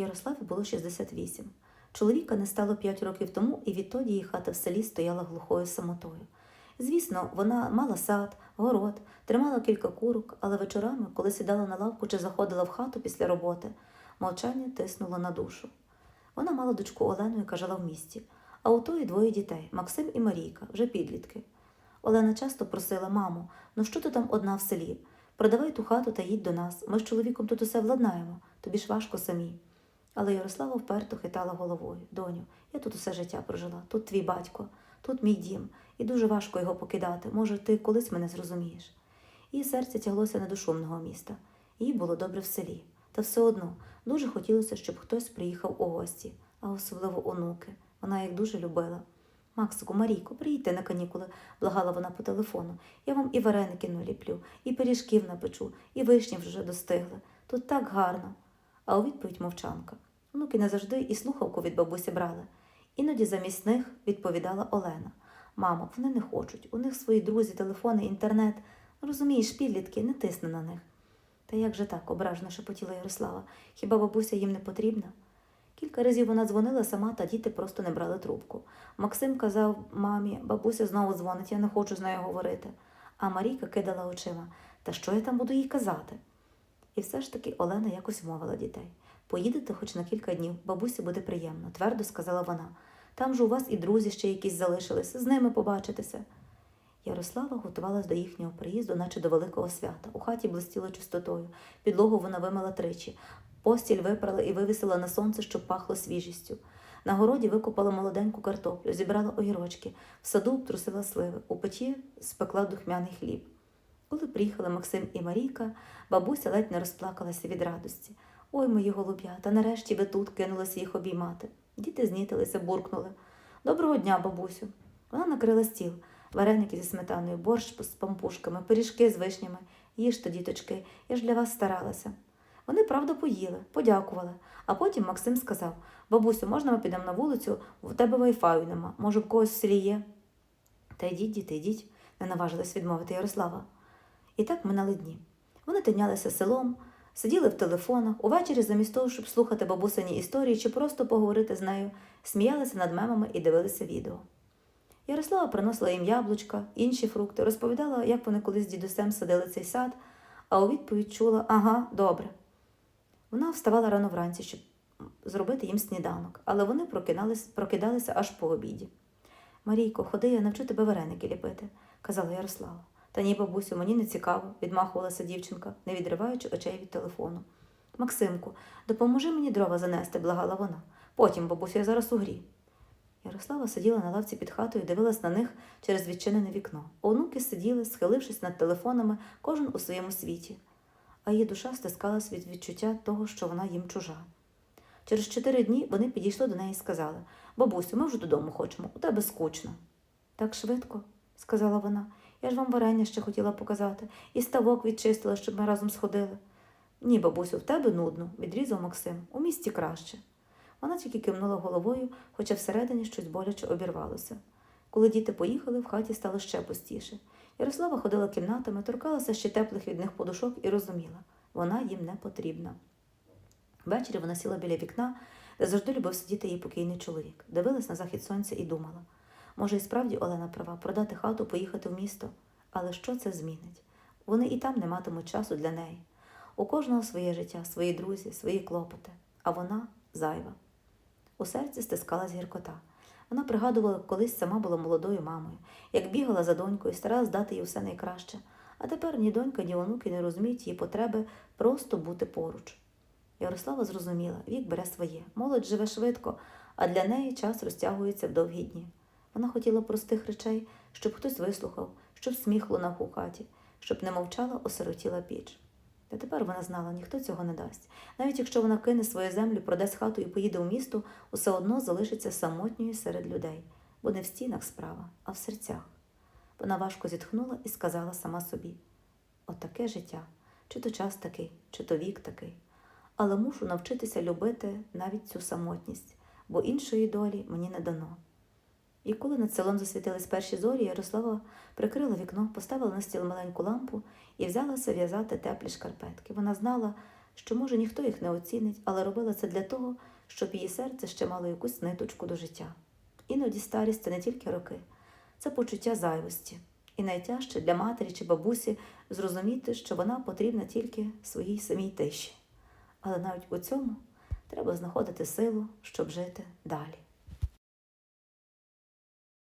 Ярославі було 68. Чоловіка не стало 5 років тому, і відтоді її хата в селі стояла глухою самотою. Звісно, вона мала сад, город, тримала кілька курок, але вечорами, коли сідала на лавку чи заходила в хату після роботи, мовчання тиснуло на душу. Вона мала дочку Олену, яка жила в місті, а у тої двоє дітей Максим і Марійка, вже підлітки. Олена часто просила маму, ну що ти там одна в селі? Продавай ту хату та їдь до нас. Ми з чоловіком тут усе владнаємо, тобі ж важко самі. Але Ярослава вперто хитала головою. Доню, я тут усе життя прожила, тут твій батько, тут мій дім, і дуже важко його покидати. Може, ти колись мене зрозумієш. Її серце тяглося не до шумного міста. Їй було добре в селі. Та все одно дуже хотілося, щоб хтось приїхав у гості, а особливо онуки. Вона їх дуже любила. Максику, Марійко, приїдьте на канікули, благала вона по телефону. Я вам і вареники наліплю, і пиріжків напечу, і вишні вже достигли. Тут так гарно. А у відповідь мовчанка. Онуки не завжди і слухавку від бабусі брали. Іноді замість них відповідала Олена. Мамо, вони не хочуть, у них свої друзі, телефони, інтернет. Розумієш, підлітки, не тисни на них. Та як же так, ображено шепотіла Ярослава. Хіба бабуся їм не потрібна? Кілька разів вона дзвонила сама, та діти просто не брали трубку. Максим казав мамі, бабуся знову дзвонить, я не хочу з нею говорити. А Марійка кидала очима. Та що я там буду їй казати? І все ж таки Олена якось вмовила дітей. Поїдете хоч на кілька днів, бабусі буде приємно, твердо сказала вона. Там же у вас і друзі ще якісь залишилися, з ними побачитися. Ярослава готувалась до їхнього приїзду, наче до великого свята. У хаті блистіло чистотою. Підлогу вона вимила тричі. Постіль випрала і вивісила на сонце, щоб пахло свіжістю. На городі викопала молоденьку картоплю, зібрала огірочки, в саду обтрусила сливи, у печі спекла духмяний хліб. Коли приїхали Максим і Марійка, бабуся ледь не розплакалася від радості. Ой, мої голуб'ята, нарешті ви тут кинулися їх обіймати. Діти знітилися, буркнули. Доброго дня, бабусю. Вона накрила стіл, вареники зі сметаною, борщ з пампушками, пиріжки з вишнями. Їжте, діточки, я ж для вас старалася. Вони, правда, поїли, подякували. А потім Максим сказав: Бабусю, можна ми підемо на вулицю, в тебе вайфаю нема, може, в когось в селі є. Та йдіть, діти, йдіть, не наважилась відмовити Ярослава. І так минали дні. Вони тинялися селом, сиділи в телефонах, увечері, замість того, щоб слухати бабусині історії чи просто поговорити з нею, сміялися над мемами і дивилися відео. Ярослава приносила їм яблучка, інші фрукти, розповідала, як вони колись з дідусем садили цей сад, а у відповідь чула ага, добре. Вона вставала рано вранці, щоб зробити їм сніданок, але вони прокидалися аж по обіді. Марійко, ходи, я навчу тебе вареники ліпити, казала Ярослава. Та ні, бабусю, мені не цікаво, відмахувалася дівчинка, не відриваючи очей від телефону. Максимку, допоможи мені дрова занести, благала вона. Потім, бабусю, я зараз у грі. Ярослава сиділа на лавці під хатою і дивилась на них через відчинене вікно. Онуки сиділи, схилившись над телефонами, кожен у своєму світі, а її душа стискалась від відчуття того, що вона їм чужа. Через чотири дні вони підійшли до неї і сказали Бабусю, ми вже додому хочемо, у тебе скучно. Так швидко, сказала вона. Я ж вам варення ще хотіла показати, і ставок відчистила, щоб ми разом сходили. Ні, бабусю, в тебе нудно, відрізав Максим. У місті краще. Вона тільки кивнула головою, хоча всередині щось боляче обірвалося. Коли діти поїхали, в хаті стало ще пустіше. Ярослава ходила кімнатами, торкалася ще теплих від них подушок і розуміла вона їм не потрібна. Ввечері вона сіла біля вікна, де завжди любив сидіти її покійний чоловік, дивилась на захід сонця і думала. Може, і справді Олена права продати хату, поїхати в місто. Але що це змінить? Вони і там не матимуть часу для неї. У кожного своє життя, свої друзі, свої клопоти, а вона зайва. У серці стискалась гіркота. Вона пригадувала, як колись сама була молодою мамою, як бігала за донькою, старалась дати їй все найкраще. А тепер ні донька, ні онуки не розуміють її потреби просто бути поруч. Ярослава зрозуміла, вік бере своє, молодь живе швидко, а для неї час розтягується в довгі дні. Вона хотіла простих речей, щоб хтось вислухав, щоб сміх лунав у хаті, щоб не мовчала осиротіла піч. Та тепер вона знала, ніхто цього не дасть. Навіть якщо вона кине свою землю, продасть хату і поїде у місто, усе одно залишиться самотньою серед людей, бо не в стінах справа, а в серцях. Вона важко зітхнула і сказала сама собі: отаке життя, чи то час такий, чи то вік такий. Але мушу навчитися любити навіть цю самотність, бо іншої долі мені не дано. І коли над селом засвітились перші зорі, Ярослава прикрила вікно, поставила на стіл маленьку лампу і взялася в'язати теплі шкарпетки. Вона знала, що, може, ніхто їх не оцінить, але робила це для того, щоб її серце ще мало якусь ниточку до життя. Іноді старість це не тільки роки, це почуття зайвості. І найтяжче для матері чи бабусі зрозуміти, що вона потрібна тільки своїй самій тиші. Але навіть у цьому треба знаходити силу, щоб жити далі.